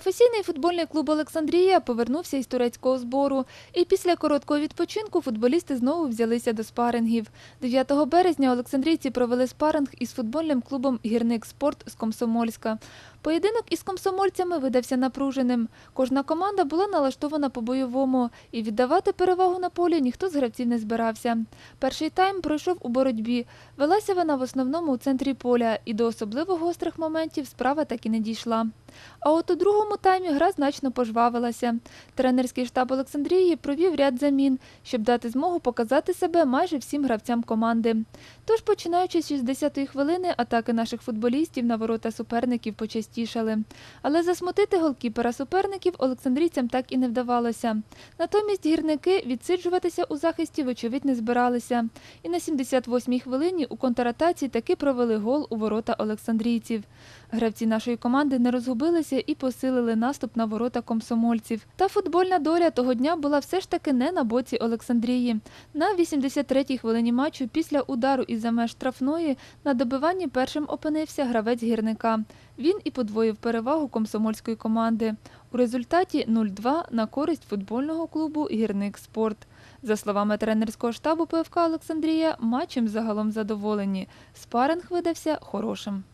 Професійний футбольний клуб Олександрія повернувся із турецького збору. І після короткого відпочинку футболісти знову взялися до спарингів. 9 березня олександрійці провели спаринг із футбольним клубом Гірник Спорт з Комсомольська. Поєдинок із комсомольцями видався напруженим. Кожна команда була налаштована по-бойовому, і віддавати перевагу на полі ніхто з гравців не збирався. Перший тайм пройшов у боротьбі. Велася вона в основному у центрі поля, і до особливо гострих моментів справа так і не дійшла. А от у другому таймі гра значно пожвавилася. Тренерський штаб Олександрії провів ряд замін, щоб дати змогу показати себе майже всім гравцям команди. Тож, починаючи з 60-ї хвилини, атаки наших футболістів на ворота суперників почастішали. Але засмутити голкіпера суперників олександрійцям так і не вдавалося. Натомість гірники відсиджуватися у захисті, вочевидь, не збиралися. І на 78-й хвилині у контратаці таки провели гол у ворота олександрійців. Гравці нашої команди не розгубилися і посилили наступ на ворота комсомольців. Та футбольна доля того дня була все ж таки не на боці Олександрії. На 83-й хвилині матчу після удару із-за меж штрафної на добиванні першим опинився гравець гірника. Він і подвоїв перевагу комсомольської команди. У результаті 0-2 на користь футбольного клубу Гірник Спорт. За словами тренерського штабу ПФК Олександрія, матчем загалом задоволені. Спаринг видався хорошим.